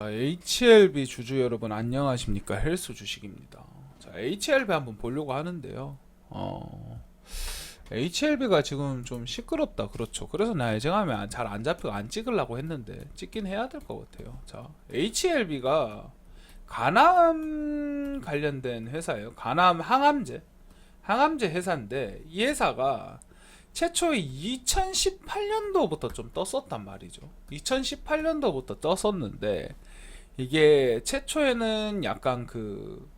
자, HLB 주주 여러분 안녕하십니까 헬스 주식입니다. 자, HLB 한번 보려고 하는데요. 어, HLB가 지금 좀 시끄럽다 그렇죠. 그래서 나 예정하면 잘 안 잡히고 안 찍으려고 했는데 찍긴 해야 될 것 같아요. 자, HLB가 간암 관련된 회사예요. 간암 항암제 항암제 회사인데 이 회사가 최초에 2018년도부터 좀 떴었단 말이죠. 2018년도부터 떴었는데 이게 최초에는 약간 그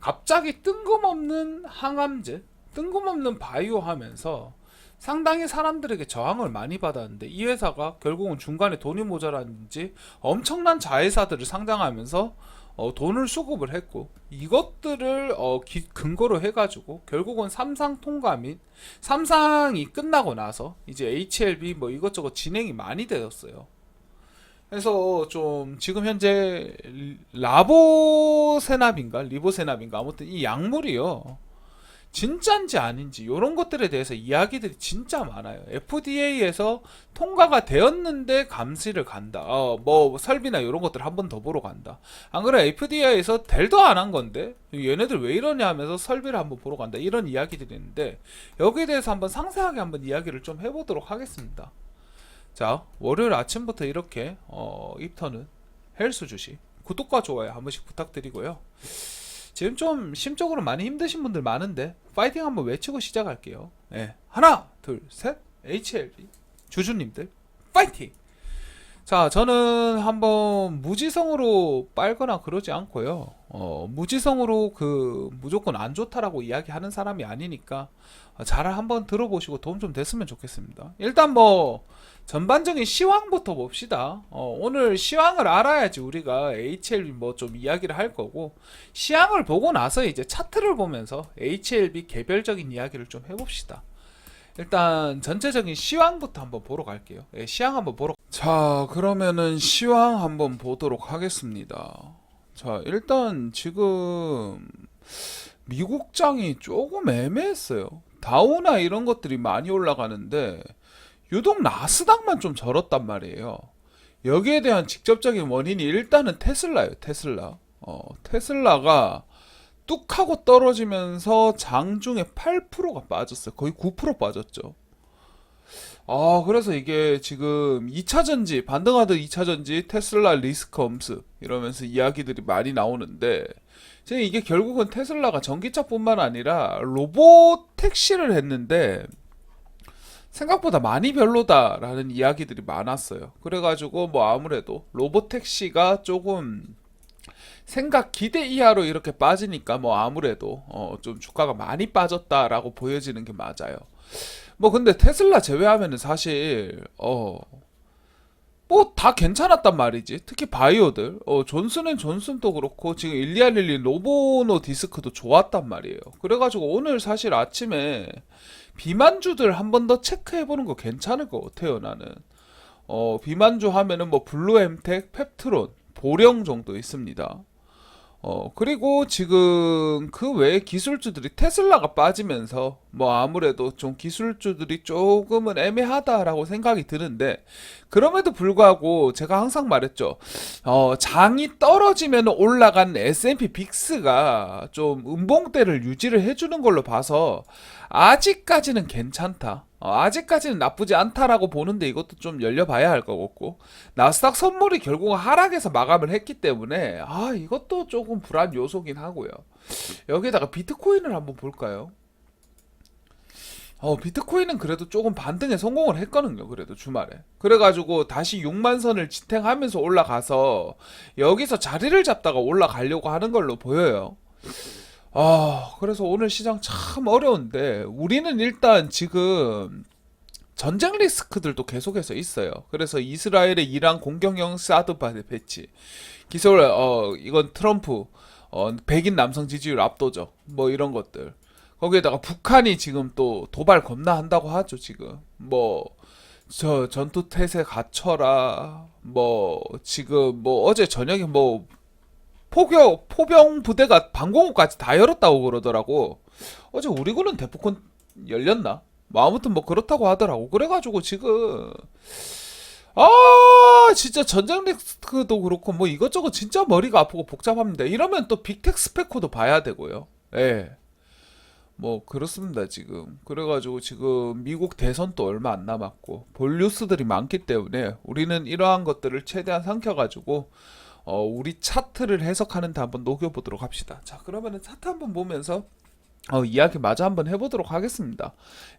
갑자기 뜬금없는 항암제, 뜬금없는 바이오 하면서 상당히 사람들에게 저항을 많이 받았는데 이 회사가 결국은 중간에 돈이 모자랐는지 엄청난 자회사들을 상장하면서 어, 돈을 수급을 했고 이것들을 어, 기- 근거로 해가지고 결국은 삼상 통과 및 삼상이 끝나고 나서 이제 HLB 뭐 이것저것 진행이 많이 되었어요. 그래서 좀 지금 현재 라보세납인가 리보세납인가 아무튼 이 약물이요. 진짠지 아닌지 이런 것들에 대해서 이야기들이 진짜 많아요. FDA에서 통과가 되었는데 감시를 간다. 어, 뭐 설비나 이런 것들 한 번 더 보러 간다. 안 그래 FDA에서 델도 안 한 건데 얘네들 왜 이러냐 하면서 설비를 한번 보러 간다. 이런 이야기들이 있는데 여기에 대해서 한번 상세하게 한번 이야기를 좀 해보도록 하겠습니다. 자 월요일 아침부터 이렇게 어, 입터는 헬스 주식 구독과 좋아요 한 번씩 부탁드리고요. 지금 좀 심적으로 많이 힘드신 분들 많은데 파이팅 한번 외치고 시작할게요. 예. 하나, 둘, 셋. HLB 주주님들 파이팅. 자, 저는 한번 무지성으로 빨거나 그러지 않고요. 어, 무지성으로 그 무조건 안 좋다라고 이야기하는 사람이 아니니까 어, 잘 한번 들어보시고 도움 좀 됐으면 좋겠습니다. 일단 뭐 전반적인 시황부터 봅시다. 어, 오늘 시황을 알아야지 우리가 HLB 뭐 좀 이야기를 할 거고 시황을 보고 나서 이제 차트를 보면서 HLB 개별적인 이야기를 좀 해봅시다. 일단 전체적인 시황부터 한번 보러 갈게요. 예, 시황 한번 보러. 자, 그러면은 시황 한번 보도록 하겠습니다. 자, 일단 지금 미국장이 조금 애매했어요. 다우나 이런 것들이 많이 올라가는데 유독 나스닥만 좀 절었단 말이에요. 여기에 대한 직접적인 원인이 일단은 테슬라예요. 테슬라. 어, 테슬라가 뚝 하고 떨어지면서 장중에 8%가 빠졌어요. 거의 9% 빠졌죠. 아, 그래서 이게 지금 2차 전지, 반등하던 2차 전지, 테슬라 리스크 엄습 이러면서 이야기들이 많이 나오는데 지금 이게 결국은 테슬라가 전기차뿐만 아니라 로봇 택시를 했는데 생각보다 많이 별로다라는 이야기들이 많았어요. 그래가지고 뭐 아무래도 로봇 택시가 조금 생각 기대 이하로 이렇게 빠지니까 뭐 아무래도 어 좀 주가가 많이 빠졌다라고 보여지는 게 맞아요. 뭐 근데 테슬라 제외하면은 사실 어 뭐 다 괜찮았단 말이지. 특히 바이오들. 어 존슨앤 존슨도 그렇고 지금 일리알릴리 노보노 디스크도 좋았단 말이에요. 그래가지고 오늘 사실 아침에 비만주들 한 번 더 체크해보는 거 괜찮을 것 같아요 나는. 어 비만주 하면은 뭐 블루엠텍, 펩트론, 보령 정도 있습니다. 어, 그리고 지금 그 외에 기술주들이 테슬라가 빠지면서 뭐 아무래도 좀 기술주들이 조금은 애매하다라고 생각이 드는데 그럼에도 불구하고 제가 항상 말했죠. 어, 장이 떨어지면 올라간 S&P 빅스가 좀 음봉대를 유지를 해주는 걸로 봐서 아직까지는 괜찮다. 어, 아직까지는 나쁘지 않다라고 보는데 이것도 좀 열려봐야 할 것 같고 나스닥 선물이 결국 하락에서 마감을 했기 때문에 아 이것도 조금 불안 요소긴 하고요. 여기다가 비트코인을 한번 볼까요? 어 비트코인은 그래도 조금 반등에 성공을 했거든요. 그래도 주말에 그래가지고 다시 6만 선을 지탱하면서 올라가서 여기서 자리를 잡다가 올라가려고 하는 걸로 보여요. 아, 그래서 오늘 시장 참 어려운데, 우리는 일단 지금 전쟁 리스크들도 계속해서 있어요. 그래서 이스라엘의 이란 공격형 사드 바 배치. 기술, 어, 이건 트럼프, 어, 백인 남성 지지율 압도적. 뭐 이런 것들. 거기에다가 북한이 지금 또 도발 겁나 한다고 하죠, 지금. 뭐, 저 전투 태세 갖춰라. 뭐, 지금 뭐 어제 저녁에 뭐 포병 포병 부대가 방공호까지 다 열었다고 그러더라고. 어제 우리 군은 대포콘 열렸나? 뭐 아무튼 뭐 그렇다고 하더라고. 그래가지고 지금 아 진짜 전장 리스크도 그렇고 뭐 이것저것 진짜 머리가 아프고 복잡합니다. 이러면 또 빅텍 스페코도 봐야 되고요. 예. 뭐 그렇습니다 지금. 그래가지고 지금 미국 대선도 얼마 안 남았고 볼 뉴스들이 많기 때문에 우리는 이러한 것들을 최대한 삼켜가지고 어 우리 차트를 해석하는데 한번 녹여보도록 합시다. 자 그러면은 차트 한번 보면서 어, 이야기 마저 한번 해보도록 하겠습니다.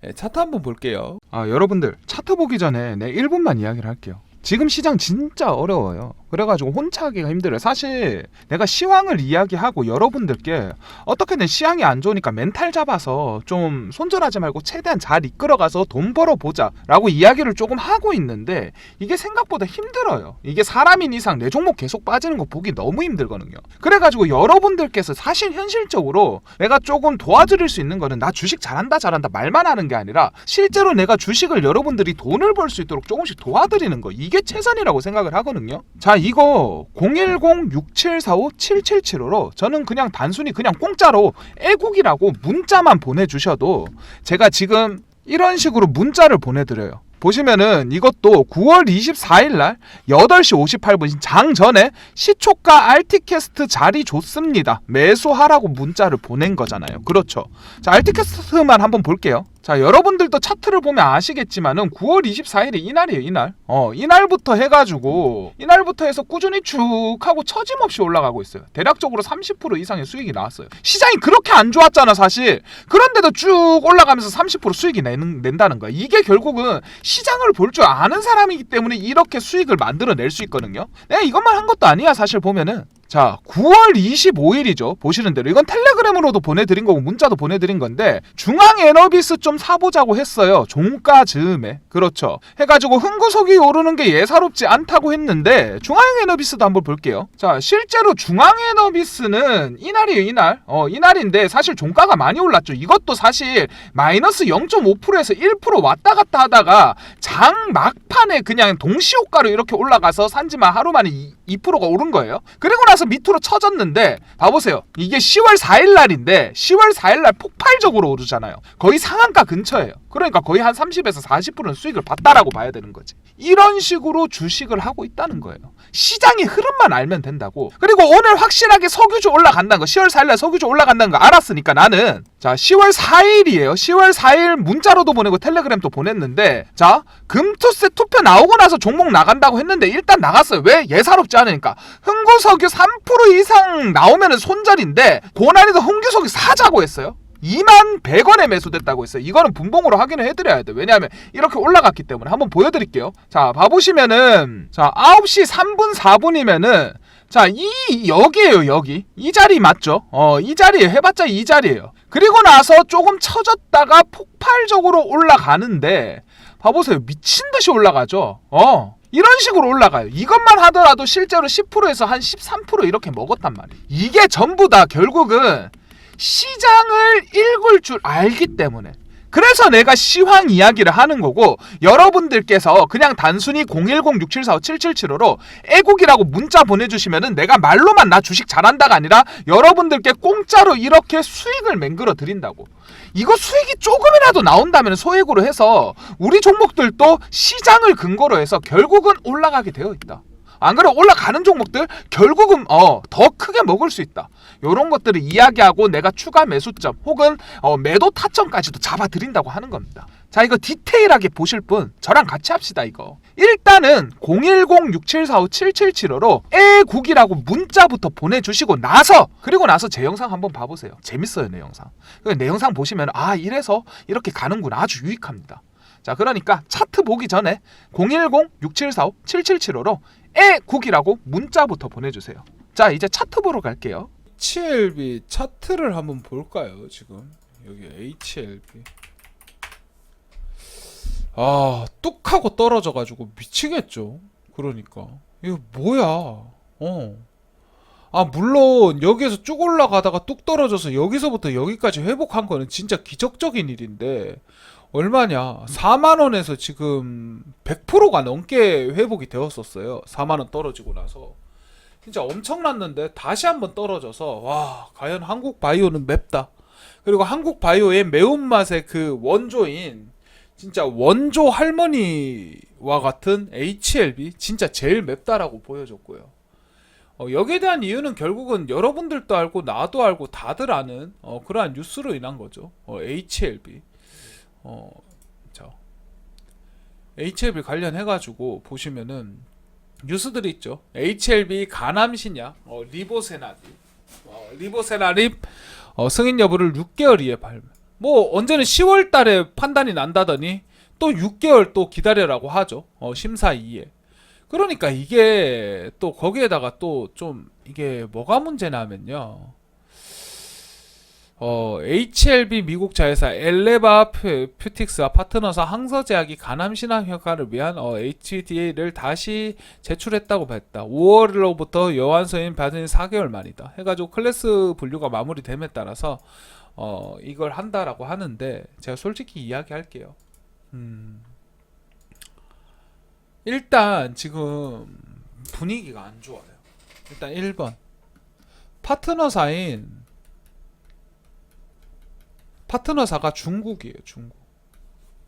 예, 차트 한번 볼게요. 아, 여러분들 차트 보기 전에 내 1분만 이야기를 할게요. 지금 시장 진짜 어려워요. 그래가지고 혼자 하기가 힘들어요. 사실 내가 시황을 이야기하고 여러분들께 어떻게든 시황이 안 좋으니까 멘탈 잡아서 좀 손절하지 말고 최대한 잘 이끌어가서 돈 벌어보자 라고 이야기를 조금 하고 있는데 이게 생각보다 힘들어요. 이게 사람인 이상 내 종목 계속 빠지는 거 보기 너무 힘들거든요. 그래가지고 여러분들께서 사실 현실적으로 내가 조금 도와드릴 수 있는 거는 나 주식 잘한다 잘한다 말만 하는 게 아니라 실제로 내가 주식을 여러분들이 돈을 벌 수 있도록 조금씩 도와드리는 거 이게 최선이라고 생각을 하거든요. 자 이거 010-6745-7775로 저는 그냥 단순히 그냥 공짜로 애국이라고 문자만 보내주셔도 제가 지금 이런 식으로 문자를 보내드려요. 보시면은 이것도 9월 24일 날 8시 58분 장 전에 시초가 알티캐스트 자리 좋습니다. 매수하라고 문자를 보낸 거잖아요. 그렇죠. 자, 알티캐스트만 한번 볼게요. 자, 여러분들도 차트를 보면 아시겠지만은 9월 24일이 이날이에요, 이날. 어, 이날부터 해가지고, 이날부터 해서 꾸준히 쭉 하고 처짐없이 올라가고 있어요. 대략적으로 30% 이상의 수익이 나왔어요. 시장이 그렇게 안 좋았잖아, 사실. 그런데도 쭉 올라가면서 30% 수익이 내는, 낸다는 거야. 이게 결국은 시장을 볼 줄 아는 사람이기 때문에 이렇게 수익을 만들어낼 수 있거든요. 내가 이것만 한 것도 아니야, 사실 보면은. 자, 9월 25일이죠. 보시는 대로. 이건 텔레그램으로도 보내드린 거고, 문자도 보내드린 건데, 중앙 에너비스 좀 사보자고 했어요. 종가 즈음에. 그렇죠. 해가지고 흥구석이 오르는 게 예사롭지 않다고 했는데, 중앙 에너비스도 한번 볼게요. 자, 실제로 중앙 에너비스는 이날이에요, 이날. 어, 이날인데, 사실 종가가 많이 올랐죠. 이것도 사실 마이너스 0.5%에서 1% 왔다 갔다 하다가, 장 막판에 그냥 동시호가로 이렇게 올라가서 산지만 하루 만에 2%가 오른 거예요. 그리고 나서 밑으로 쳐졌는데 봐보세요. 이게 10월 4일 날인데 10월 4일 날 폭발적으로 오르잖아요. 거의 상한가 근처예요. 그러니까 거의 한 30에서 40%는 수익을 봤다라고 봐야 되는 거지. 이런 식으로 주식을 하고 있다는 거예요. 시장의 흐름만 알면 된다고. 그리고 오늘 확실하게 석유주 올라간다는 거, 10월 4일 날 석유주 올라간다는 거 알았으니까 나는 자, 10월 4일이에요. 10월 4일 문자로도 보내고 텔레그램도 보냈는데 자, 금투세 투표 나오고 나서 종목 나간다고 했는데 일단 나갔어요. 왜? 예사롭지 않으니까. 흥구석유 3% 이상 나오면은 손절인데 고난이도 흥구석유 사자고 했어요. 2만 100원에 매수됐다고 했어요. 이거는 분봉으로 확인을 해드려야 돼. 왜냐하면 이렇게 올라갔기 때문에 한번 보여드릴게요. 자, 봐보시면은 자 9시 3분 4분이면은 자, 이 여기에요, 여기. 이 자리 맞죠? 어, 이 자리에 해봤자 이 자리예요. 그리고 나서 조금 처졌다가 폭발적으로 올라가는데 봐보세요. 미친 듯이 올라가죠. 어. 이런 식으로 올라가요. 이것만 하더라도 실제로 10%에서 한 13% 이렇게 먹었단 말이에요. 이게 전부 다 결국은 시장을 읽을 줄 알기 때문에. 그래서 내가 시황 이야기를 하는 거고 여러분들께서 그냥 단순히 010-6745-7775로 애국이라고 문자 보내주시면은 내가 말로만 나 주식 잘한다가 아니라 여러분들께 공짜로 이렇게 수익을 맹글어 드린다고. 이거 수익이 조금이라도 나온다면 소액으로 해서 우리 종목들도 시장을 근거로 해서 결국은 올라가게 되어 있다 안 그래 올라가는 종목들 결국은 어 더 크게 먹을 수 있다. 요런 것들을 이야기하고 내가 추가 매수점 혹은 어, 매도 타점까지도 잡아드린다고 하는 겁니다. 자 이거 디테일하게 보실 분 저랑 같이 합시다 이거. 일단은 010-6745-7775로 애국이라고 문자부터 보내주시고 나서 그리고 나서 제 영상 한번 봐보세요. 재밌어요 내 영상. 그내 영상 보시면 아 이래서 이렇게 가는구나 아주 유익합니다. 자 그러니까 차트 보기 전에 010-6745-7775로 애국이라고 문자부터 보내주세요. 자 이제 차트 보러 갈게요. HLB 차트를 한번 볼까요? 지금 여기 HLB 아 뚝하고 떨어져 가지고 미치겠죠. 그러니까 이거 뭐야? 어. 아 물론 여기에서 쭉 올라가다가 뚝 떨어져서 여기서부터 여기까지 회복한 거는 진짜 기적적인 일인데 얼마냐? 4만 원에서 지금 100%가 넘게 회복이 되었었어요. 4만 원 떨어지고 나서 진짜 엄청났는데 다시 한번 떨어져서 와 과연 한국 바이오는 맵다. 그리고 한국 바이오의 매운맛의 그 원조인 진짜 원조 할머니와 같은 HLB 진짜 제일 맵다라고 보여줬고요. 어, 여기에 대한 이유는 결국은 여러분들도 알고 나도 알고 다들 아는 어, 그러한 뉴스로 인한 거죠. 어, HLB. 어, 자, HLB 관련해 가지고 보시면은 뉴스들이 있죠. HLB 간암 신약 어, 리보세나립 어, 리보세나립 어, 승인 여부를 6개월 이에 발매. 뭐 언제는 10월 달에 판단이 난다더니 또 6개월 또 기다려라고 하죠. 어, 심사 이에. 그러니까 이게 또 거기에다가 또 좀 이게 뭐가 문제냐면요. 어, HLB 미국 자회사 엘레바 퓨- 퓨틱스와 파트너사 항서제약이 간암 신약 효과를 위한 어, HDA를 다시 제출했다고 봤다. 5월로부터 여완서인 받은 4개월 만이다. 해가지고 클래스 분류가 마무리됨에 따라서 어, 이걸 한다라고 하는데 제가 솔직히 이야기할게요. 음, 일단 지금 분위기가 안 좋아요. 일단 1번 파트너사인 파트너사가 중국이에요. 중국.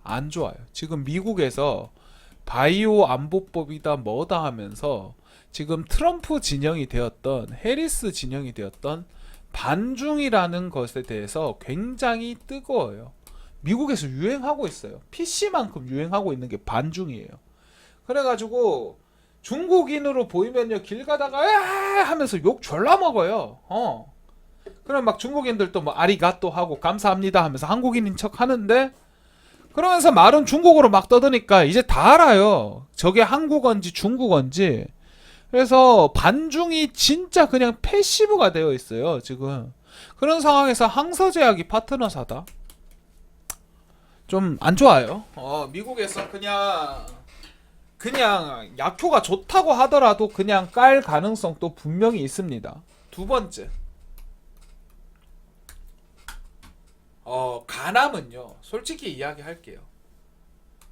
안 좋아요. 지금 미국에서 바이오 안보법이다 뭐다 하면서 지금 트럼프 진영이 되었던 해리스 진영이 되었던 반중이라는 것에 대해서 굉장히 뜨거워요. 미국에서 유행하고 있어요. PC만큼 유행하고 있는 게 반중이에요. 그래가지고 중국인으로 보이면요 길 가다가 아 하면서 욕 졸라 먹어요. 어. 그럼 막 중국인들도 뭐 아리가또 하고 감사합니다 하면서 한국인인 척 하는데 그러면서 말은 중국어로 막 떠드니까 이제 다 알아요. 저게 한국어인지 중국어인지. 그래서 반중이 진짜 그냥 패시브가 되어 있어요, 지금. 그런 상황에서 항서제약이 파트너사다. 좀 안 좋아요. 어, 미국에서 그냥 그냥 약효가 좋다고 하더라도 그냥 깔 가능성도 분명히 있습니다. 두 번째. 어, 간암은요. 솔직히 이야기할게요.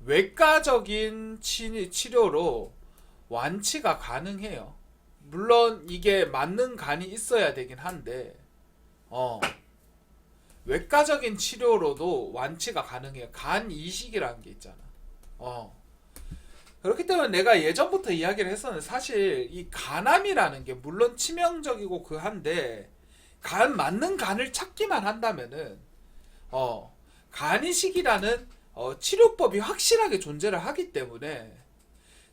외과적인 치, 치료로 완치가 가능해요. 물론 이게 맞는 간이 있어야 되긴 한데 어. 외과적인 치료로도 완치가 가능해요. 간 이식이라는 게 있잖아. 어. 그렇기 때문에 내가 예전부터 이야기를 했었는데 사실 이 간암이라는 게 물론 치명적이고 그 한데 간 맞는 간을 찾기만 한다면은 어 간이식이라는 어, 치료법이 확실하게 존재를 하기 때문에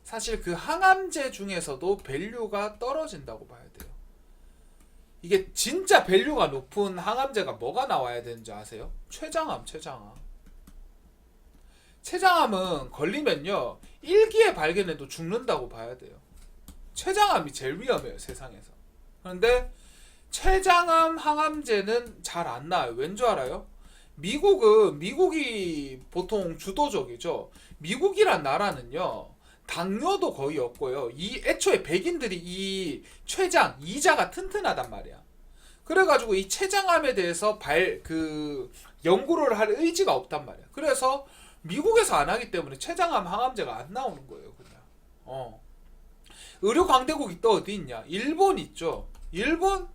사실 그 항암제 중에서도 밸류가 떨어진다고 봐야 돼요. 이게 진짜 밸류가 높은 항암제가 뭐가 나와야 되는지 아세요? 췌장암, 췌장암. 췌장암은 걸리면요. 1기에 발견해도 죽는다고 봐야 돼요. 췌장암이 제일 위험해요, 세상에서. 그런데 췌장암 항암제는 잘 안 나와요. 왠 줄 알아요? 미국은 미국이 보통 주도적이죠. 미국이란 나라는요. 당뇨도 거의 없고요. 이 애초에 백인들이 이 췌장 이자가 튼튼하단 말이야. 그래가지고 이 췌장암에 대해서 발 그 연구를 할 의지가 없단 말이야. 그래서 미국에서 안 하기 때문에 췌장암 항암제가 안 나오는 거예요, 그냥. 어. 의료 강대국이 또 어디 있냐? 일본 있죠. 일본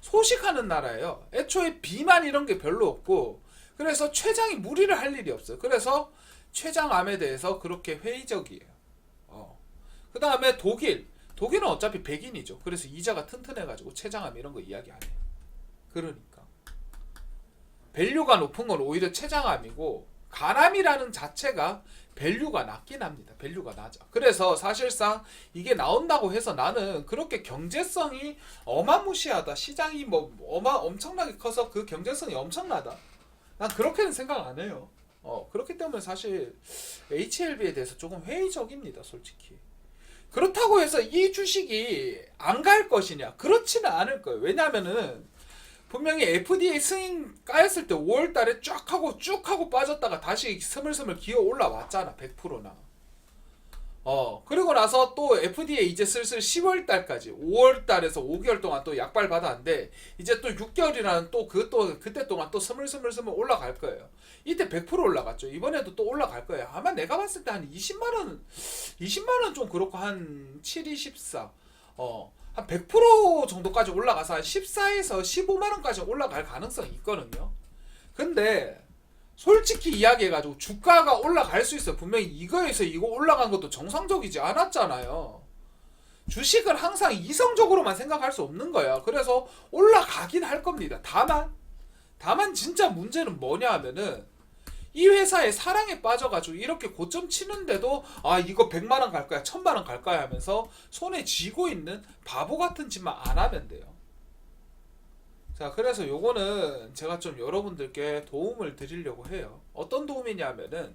소식하는 나라예요. 애초에 비만 이런 게 별로 없고 그래서 췌장이 무리를 할 일이 없어요. 그래서 췌장암에 대해서 그렇게 회의적이에요. 어. 그 다음에 독일. 독일은 어차피 백인이죠. 그래서 이자가 튼튼해가지고 췌장암 이런 거 이야기 안 해요. 그러니까. 밸류가 높은 건 오히려 췌장암이고 간암이라는 자체가 밸류가 낮긴 합니다. 밸류가 낮아. 그래서 사실상 이게 나온다고 해서 나는 그렇게 경제성이 어마무시하다. 시장이 뭐 어마 엄청나게 커서 그 경제성이 엄청나다. 난 그렇게는 생각 안 해요. 어, 그렇기 때문에 사실 HLB에 대해서 조금 회의적입니다, 솔직히. 그렇다고 해서 이 주식이 안 갈 것이냐? 그렇지는 않을 거예요. 왜냐면은 분명히 FDA 승인 까였을 때 5월 달에 쫙 하고 쭉 하고 빠졌다가 다시 스물스물 기어 올라왔잖아. 100%나. 어, 그리고 나서 또 FDA 이제 슬슬 10월 달까지 5월 달에서 5개월 동안 또 약발 받았는데 이제 또 6개월이라는 또 그 또 그때 동안 또 스물스물스물 올라갈 거예요. 이때 100% 올라갔죠. 이번에도 또 올라갈 거예요. 아마 내가 봤을 때 한 20만 원 20만 원 좀 그렇고 한 7, 2, 14. 어. 한 100% 정도까지 올라가서 한 14에서 15만 원까지 올라갈 가능성이 있거든요. 근데 솔직히 이야기해가지고 주가가 올라갈 수 있어요. 분명히 이거에서 이거 올라간 것도 정상적이지 않았잖아요. 주식은 항상 이성적으로만 생각할 수 없는 거야. 그래서 올라가긴 할 겁니다. 다만, 다만 진짜 문제는 뭐냐 하면은 이 회사의 사랑에 빠져가지고 이렇게 고점 치는데도 아 이거 100만 원 갈 거야 1000만 원 갈 거야 하면서 손에 쥐고 있는 바보 같은 짓만 안 하면 돼요. 자 그래서 요거는 제가 좀 여러분들께 도움을 드리려고 해요. 어떤 도움이냐면은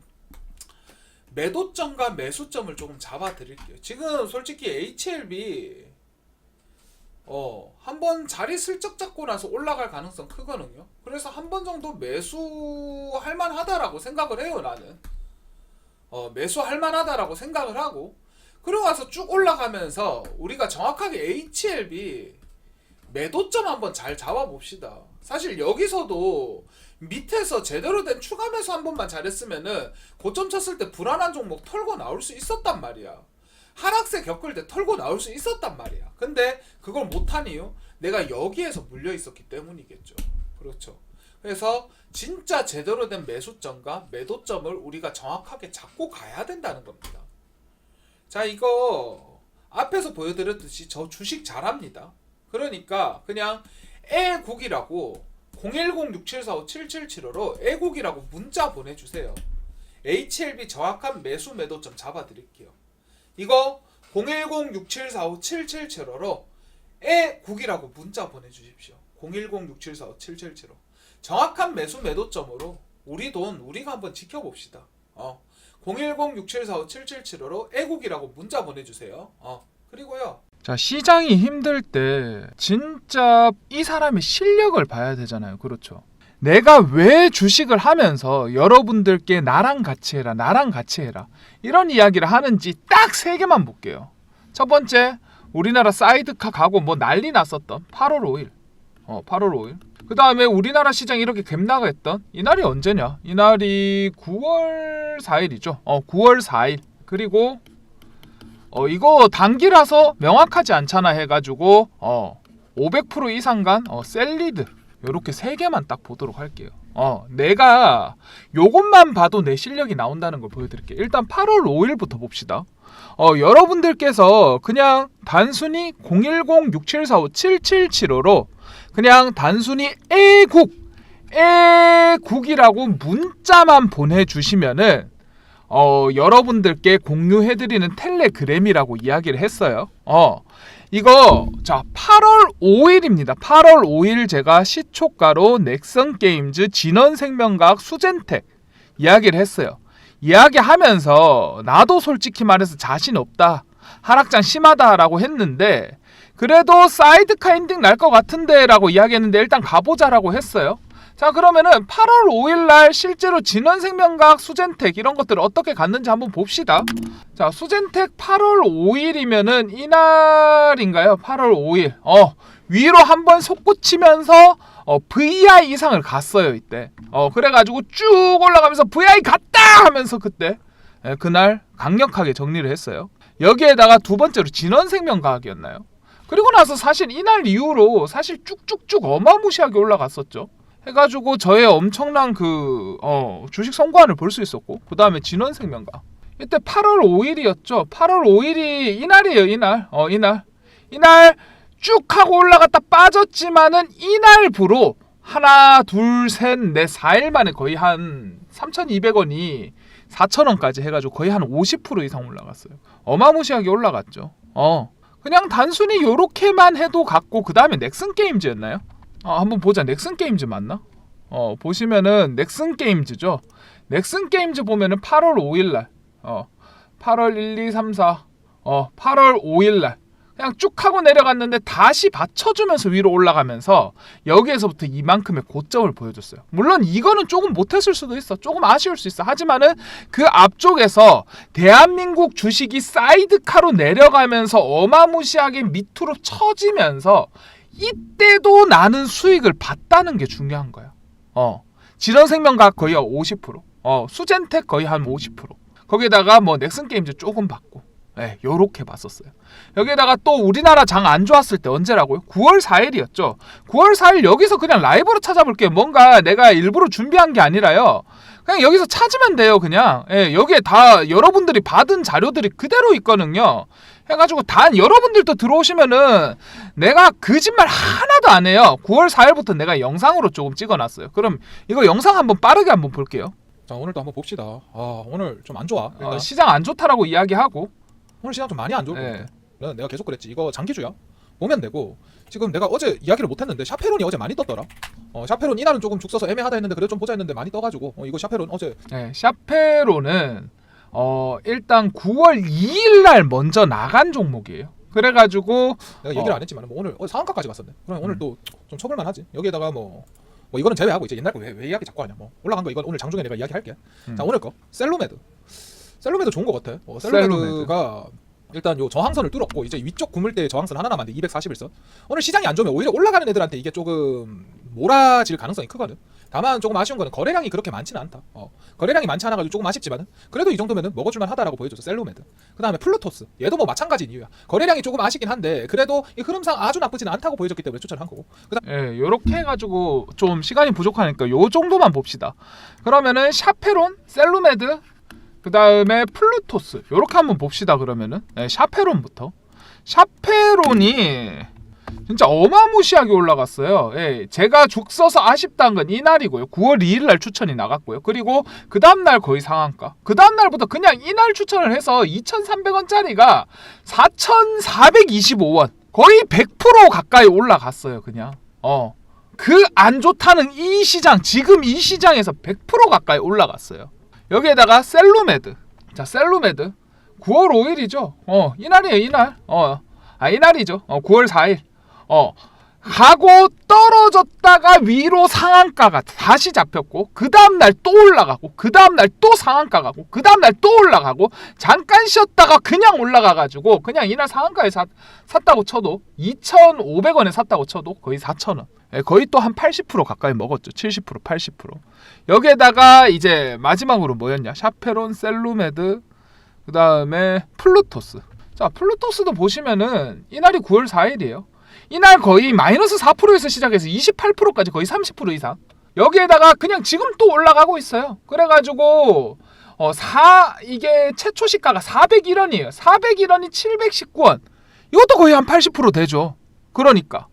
매도점과 매수점을 조금 잡아 드릴게요. 지금 솔직히 HLB 어, 한 번 자리 슬쩍 잡고 나서 올라갈 가능성 크거든요. 그래서 한 번 정도 매수할 만하다라고 생각을 해요, 나는. 어, 매수할 만하다라고 생각을 하고 그러고 와서 쭉 올라가면서 우리가 정확하게 HLB 매도점 한번 잘 잡아 봅시다. 사실 여기서도 밑에서 제대로 된 추가 매수 한 번만 잘했으면은 고점 쳤을 때 불안한 종목 털고 나올 수 있었단 말이야. 하락세 겪을 때 털고 나올 수 있었단 말이야. 근데 그걸 못한 이유 내가 여기에서 물려 있었기 때문이겠죠. 그렇죠. 그래서 진짜 제대로 된 매수점과 매도점을 우리가 정확하게 잡고 가야 된다는 겁니다. 자, 이거 앞에서 보여드렸듯이 저 주식 잘합니다. 그러니까 그냥 애국이라고 01067457775로 애국이라고 문자 보내주세요. HLB 정확한 매수 매도점 잡아드릴게요. 이거 01067457775로 애국이라고 문자 보내주십시오. 01067457775 정확한 매수 매도점으로 우리 돈 우리가 한번 지켜봅시다. 어. 01067457775로 애국이라고 문자 보내주세요. 어. 그리고요. 자 시장이 힘들 때 진짜 이 사람의 실력을 봐야 되잖아요. 그렇죠. 내가 왜 주식을 하면서 여러분들께 나랑 같이 해라, 나랑 같이 해라 이런 이야기를 하는지 딱 세 개만 볼게요. 첫 번째 우리나라 사이드카 가고 뭐 난리 났었던 8월 5일, 어 8월 5일. 그 다음에 우리나라 시장 이렇게 갭나가 했던 이날이 언제냐? 이날이 9월 4일이죠. 어 9월 4일. 그리고 어 이거 단기라서 명확하지 않잖아 해가지고 어 500% 이상 간 어, 셀리드 요렇게 세 개만 딱 보도록 할게요. 어 내가 요것만 봐도 내 실력이 나온다는 걸 보여드릴게요. 일단 8월 5일부터 봅시다. 어 여러분들께서 그냥 단순히 010-6745-7775로 그냥 단순히 애국 애국이라고 문자만 보내주시면은 어, 여러분들께 공유해드리는 텔레그램이라고 이야기를 했어요. 어, 이거, 자, 8월 5일입니다. 8월 5일 제가 시초가로 넥슨 게임즈, 진원생명과학, 수젠텍 이야기를 했어요. 이야기하면서 나도 솔직히 말해서 자신 없다. 하락장 심하다라고 했는데, 그래도 사이드카 엔딩 날 것 같은데라고 이야기했는데 일단 가보자라고 했어요. 자 그러면은 8월 5일 날 실제로 진원생명과학 수젠텍 이런 것들을 어떻게 갔는지 한번 봅시다. 자 수젠텍 8월 5일이면은 이날인가요? 8월 5일. 어 위로 한번 솟구치면서 어, VI 이상을 갔어요 이때. 어 그래가지고 쭉 올라가면서 VI 갔다 하면서 그때 예, 그날 강력하게 정리를 했어요. 여기에다가 두 번째로 진원생명과학이었나요? 그리고 나서 사실 이날 이후로 사실 쭉쭉쭉 어마무시하게 올라갔었죠. 해가지고 저의 엄청난 그 어, 주식 성과를 볼 수 있었고 그 다음에 진원생명과 이때 8월 5일이었죠. 8월 5일이 이날이에요. 이날 어 이날 이날 쭉 하고 올라갔다 빠졌지만은 이날부로 하나 둘 셋 넷 4일 만에 거의 한 3,200원이 4,000원까지 해가지고 거의 한 50% 이상 올라갔어요. 어마무시하게 올라갔죠. 어 그냥 단순히 요렇게만 해도 갔고 그 다음에 넥슨 게임즈였나요? 어, 한번 보자. 넥슨 게임즈 맞나? 어, 보시면은 넥슨 게임즈죠. 넥슨 게임즈 보면은 8월 5일 날. 어. 8월 1, 2, 3, 4. 어, 8월 5일 날. 그냥 쭉 하고 내려갔는데 다시 받쳐주면서 위로 올라가면서 여기에서부터 이만큼의 고점을 보여줬어요. 물론 이거는 조금 못했을 수도 있어. 조금 아쉬울 수 있어. 하지만은 그 앞쪽에서 대한민국 주식이 사이드카로 내려가면서 어마무시하게 밑으로 처지면서 이때도 나는 수익을 봤다는 게 중요한 거야. 어. 진원생명과학 거의 50%. 어, 수젠텍 거의 한 50%. 거기다가 뭐 넥슨 게임즈 조금 받고. 네, 요렇게 봤었어요. 여기에다가 또 우리나라 장 안 좋았을 때 언제라고요? 9월 4일이었죠. 9월 4일 여기서 그냥 라이브로 찾아볼게요. 뭔가 내가 일부러 준비한 게 아니라요. 그냥 여기서 찾으면 돼요, 그냥. 예, 여기에 다 여러분들이 받은 자료들이 그대로 있거든요. 해가지고 단 여러분들도 들어오시면은 내가 거짓말 하나도 안 해요. 9월 4일부터 내가 영상으로 조금 찍어놨어요. 그럼 이거 영상 한번 빠르게 한번 볼게요. 자 오늘도 한번 봅시다. 아 오늘 좀 안 좋아. 일단 어, 시장 안 좋다라고 이야기하고. 오늘 시장 좀 많이 안 좋을 것 예. 같아. 는 내가 계속 그랬지. 이거 장기주야. 보면 되고 지금 내가 어제 이야기를 못했는데 샤페론이 어제 많이 떴더라. 어 샤페론 이날은 조금 죽 써서 애매하다 했는데 그래도 좀 보자 했는데 많이 떠가지고 어, 이거 샤페론 어제 예, 샤페로는 어 일단 9월 2일 날 먼저 나간 종목이에요. 그래가지고 내가 얘기를 어. 안 했지만 뭐 오늘 어제 상한가까지 갔었네. 그럼 오늘 음. 또좀 쳐볼만하지. 여기에다가 뭐. 뭐 이거는 제외하고 이제 옛날 거왜 왜 이야기 자꾸 하냐 뭐 올라간 거 이건 오늘 장중에 내가 이야기할게 음. 자 오늘 거 셀로메드 셀로메드 좋은 거 같아 어, 셀로메드. 셀로메드가 일단 요 저항선을 뚫었고 이제 위쪽 구물대의 저항선 하나 남았는데 241선 오늘 시장이 안 좋으면 오히려 올라가는 애들한테 이게 조금 몰아질 가능성이 크거든 다만 조금 아쉬운 거는 거래량이 그렇게 많지는 않다 어, 거래량이 많지 않아 가지고 조금 아쉽지만은 그래도 이 정도면은 먹어줄만 하다라고 보여줘서 셀로메드 그 다음에 플루토스 얘도 뭐 마찬가지인 이유야 거래량이 조금 아쉽긴 한데 그래도 이 흐름상 아주 나쁘지는 않다고 보여줬기 때문에 추천을 한 거고 예, 요렇게 해가지고 좀 시간이 부족하니까 요 정도만 봅시다. 그러면은 샤페론, 셀루메드, 그 다음에 플루토스 요렇게 한번 봅시다. 그러면은 예, 샤페론부터. 샤페론이 진짜 어마무시하게 올라갔어요. 예, 제가 죽 써서 아쉽다는 건 이날이고요. 9월 2일 날 추천이 나갔고요. 그리고 그 다음 날 거의 상한가. 그 다음 날부터 그냥 이날 추천을 해서 2,300원짜리가 4,425원. 거의 100% 가까이 올라갔어요, 그냥. 어. 그 안 좋다는 이 시장, 지금 이 시장에서 100% 가까이 올라갔어요. 여기에다가 셀루메드. 자, 셀루메드. 9월 5일이죠. 어, 이날이에요, 이날. 어. 아, 이날이죠. 어, 9월 4일. 어. 하고 떨어졌다가 위로 상한가가 다시 잡혔고 그 다음 날 또 올라가고 그 다음 날 또 상한가 가고 그 다음 날 또 올라가고 잠깐 쉬었다가 그냥 올라가 가지고 그냥 이날 상한가에 샀, 샀다고 쳐도 2,500원에 샀다고 쳐도 거의 4,000원. 예, 거의 또 한 80% 가까이 먹었죠. 70% 80%. 여기에다가 이제 마지막으로 뭐였냐? 샤페론, 셀루메드, 그 다음에 플루토스. 자, 플루토스도 보시면은 이날이 9월 4일이에요. 이날 거의 마이너스 4%에서 시작해서 28%까지 거의 30% 이상. 여기에다가 그냥 지금 또 올라가고 있어요. 그래가지고 어, 사 이게 최초 시가가 401원이에요. 401원이 719원. 이것도 거의 한 80% 되죠. 그러니까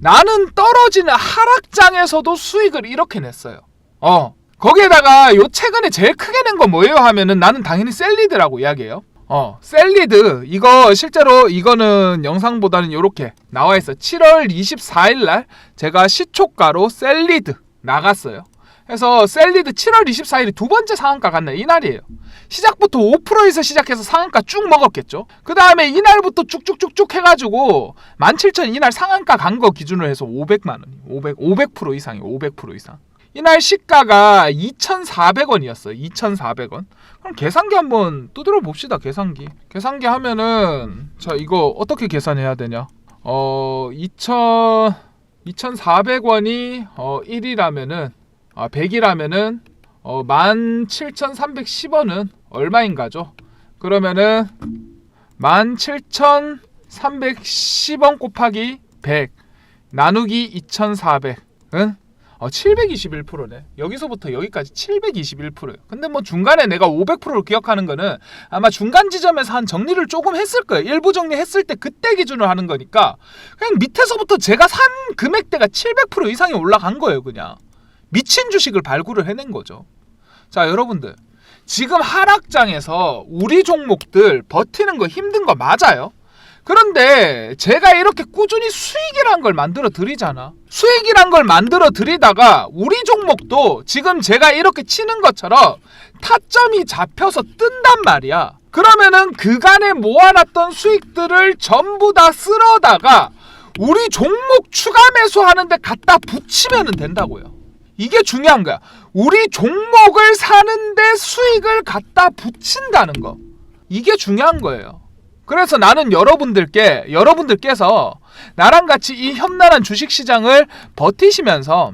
나는 떨어지는 하락장에서도 수익을 이렇게 냈어요. 어. 거기에다가 요 최근에 제일 크게 낸거 뭐예요 하면은 나는 당연히 셀리드라고 이야기해요. 어, 셀리드 이거 실제로 이거는 영상보다는 요렇게 나와 있어. 7월 24일 날 제가 시초가로 셀리드 나갔어요. 그래서 셀리드 7월 24일이 두 번째 상한가 갔네 이날이에요. 시작부터 5%에서 시작해서 상한가 쭉 먹었겠죠. 그 다음에 이날부터 쭉쭉쭉쭉 해가지고 17,000 이날 상한가 간 거 기준으로 해서 500만 원이 500 500% 이상이에요. 500% 이상. 이날 시가가 2,400원이었어요. 2,400원. 그럼 계산기 한번 두드려 봅시다. 계산기. 계산기 하면은 자 이거 어떻게 계산해야 되냐? 어 2,000 2,400원이 어 1이라면은 아 100이라면은 어 17,310원은 얼마인가죠? 그러면은 17,310원 곱하기 100 나누기 2,400은 어, 721%네. 여기서부터 여기까지 721%예요. 근데 뭐 중간에 내가 500%를 기억하는 거는 아마 중간 지점에서 한 정리를 조금 했을 거예요. 일부 정리했을 때 그때 기준으로 하는 거니까 그냥 밑에서부터 제가 산 금액대가 700% 이상이 올라간 거예요, 그냥. 미친 주식을 발굴을 해낸 거죠. 자, 여러분들. 지금 하락장에서 우리 종목들 버티는 거 힘든 거 맞아요. 그런데 제가 이렇게 꾸준히 수익이란 걸 만들어 드리잖아. 수익이란 걸 만들어 드리다가 우리 종목도 지금 제가 이렇게 치는 것처럼 타점이 잡혀서 뜬단 말이야. 그러면은 그간에 모아놨던 수익들을 전부 다 쓸어다가 우리 종목 추가 매수하는데 갖다 붙이면 된다고요. 이게 중요한 거야. 우리 종목을 사는데 수익을 갖다 붙인다는 거. 이게 중요한 거예요. 그래서 나는 여러분들께 여러분들께서 나랑 같이 이 험난한 주식 시장을 버티시면서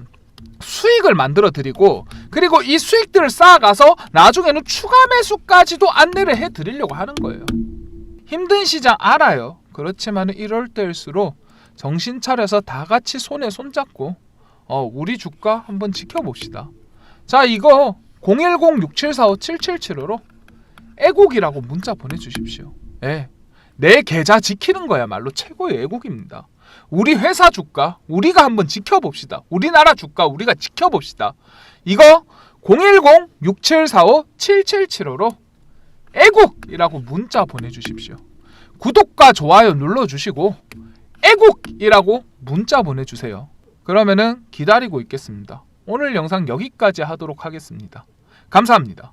수익을 만들어 드리고 그리고 이 수익들을 쌓아가서 나중에는 추가 매수까지도 안내를 해 드리려고 하는 거예요. 힘든 시장 알아요. 그렇지만 이럴 때일수록 정신 차려서 다 같이 손에 손 잡고 어, 우리 주가 한번 지켜봅시다. 자, 이거 010-6745-7775로 애국이라고 문자 보내주십시오. 예. 내 계좌 지키는 거야말로 최고의 애국입니다. 우리 회사 주가 우리가 한번 지켜봅시다. 우리나라 주가 우리가 지켜봅시다. 이거 010-6745-7775로 애국이라고 문자 보내주십시오. 구독과 좋아요 눌러주시고 애국이라고 문자 보내주세요. 그러면은 기다리고 있겠습니다. 오늘 영상 여기까지 하도록 하겠습니다. 감사합니다.